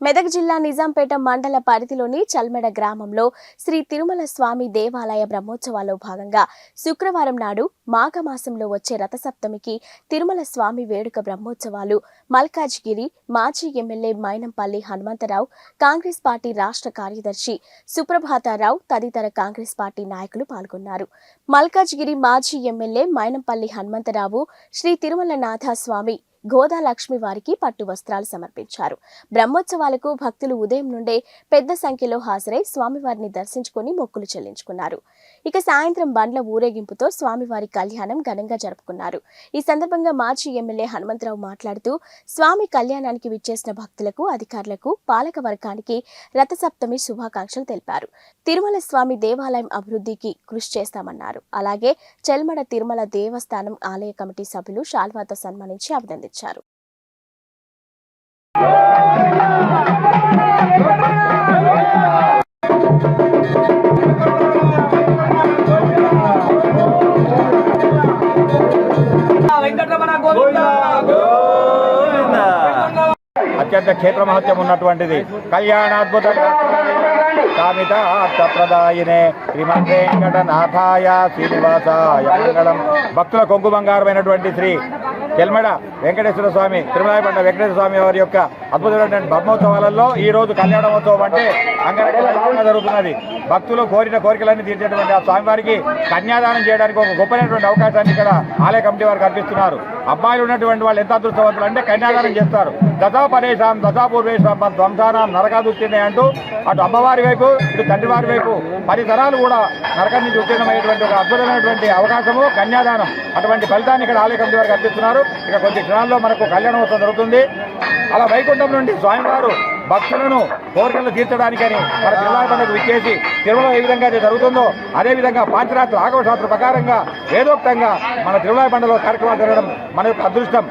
మెదక్ జిల్లా నిజాంపేట మండల పరిధిలోని చల్మెడ గ్రామంలో శ్రీ తిరుమల స్వామి దేవాలయ బ్రహ్మోత్సవాల్లో భాగంగా శుక్రవారం నాడు మాఘమాసంలో వచ్చే రథసప్తమికి తిరుమల స్వామి వేడుక బ్రహ్మోత్సవాలు. మల్కాజ్గిరి మాజీ ఎమ్మెల్యే మైనంపల్లి హనుమంతరావు కాంగ్రెస్ పార్టీ రాష్ట్ర కార్యదర్శి సుప్రభాతారావు తదితర కాంగ్రెస్ పార్టీ నాయకులు పాల్గొన్నారు. మల్కాజ్గిరి మాజీ ఎమ్మెల్యే మైనంపల్లి హనుమంతరావు శ్రీ తిరుమల నాథస్వామి గోదా లక్ష్మి వారికి పట్టు వస్త్రాలు సమర్పించారు. బ్రహ్మోత్సవాలకు భక్తులు ఉదయం నుండే పెద్ద సంఖ్యలో హాజరై స్వామివారిని దర్శించుకుని మొక్కులు చెల్లించుకున్నారు. ఇక సాయంత్రం బండ్ల ఊరేగింపుతో స్వామివారి కళ్యాణం ఘనంగా జరుపుకున్నారు. ఈ సందర్భంగా మాజీ ఎమ్మెల్యే హనుమంతరావు మాట్లాడుతూ స్వామి కళ్యాణానికి విచ్చేసిన భక్తులకు అధికారులకు పాలక వర్గానికి రథసప్తమి శుభాకాంక్షలు తెలిపారు. తిరుమల స్వామి దేవాలయం అభివృద్ధికి కృషి చేస్తామన్నారు. అలాగే చెల్మడ తిరుమల దేవస్థానం ఆలయ కమిటీ సభ్యులు శాల్వాతో సన్మానించి అభినందించారు. వెంకటరమణ గోవింద. అత్యంత క్షేత్ర మహత్యం ఉన్నటువంటిది. కళ్యాణాద్భుత కామిత అర్థప్రదాయినే శ్రీమద్ వెంకటనాథాయ శ్రీనివాసాయ మంగళం. భక్తుల కొంగు బంగారమైనటువంటి శ్రీ చెల్మడ వెంకటేశ్వర స్వామి తిరుమలాయపండ వెంకటేశ్వర స్వామి వారి యొక్క అద్భుతమైనటువంటి బ్రహ్మోత్సవాలలో ఈ రోజు కళ్యాణోత్సవం అంటే అంగరంగ జరుగుతున్నది. భక్తులు కోరిన కోరికలన్నీ తీర్చేటువంటి ఆ స్వామివారికి కన్యాదానం చేయడానికి ఒక గొప్పైనటువంటి అవకాశాన్ని ఇక్కడ ఆలయ కమిటీ వారు కల్పిస్తున్నారు అబ్బాయిలు ఉన్నటువంటి వాళ్ళు ఎంత అదృష్టవంతులు అంటే కన్యాదానం చేస్తారు. దశా పరేషాం దశా పూర్వేశాం ధ్వంసానాం నరకాదుత్తినే అంటూ అటు అమ్మవారి వైపు ఇటు తండ్రి వారి వైపు పది తరాలు కూడా నరకం నుంచి ఉత్తీర్ణమైనటువంటి ఒక అద్భుతమైనటువంటి అవకాశము కన్యాదానం. అటువంటి ఫలితాన్ని ఇక్కడ ఆలయ కమిటీ వారు కల్పిస్తున్నారు ఇక కొద్ది క్షణాల్లో మనకు కళ్యాణోత్సవం జరుగుతుంది. అలా వైకుంఠం నుండి స్వామివారు భక్తులను కోరికలు తీర్చడానికని మన జిల్లా పండుగ విచ్చేసి తిరుమల ఏ విధంగా అయితే జరుగుతుందో అదే విధంగా పాంచరాత్రి ఆగమ ప్రకారంగా వేదోక్తంగా మన తిరుమల పండుగలో కార్యక్రమాలు జరగడం మన యొక్క అదృష్టం.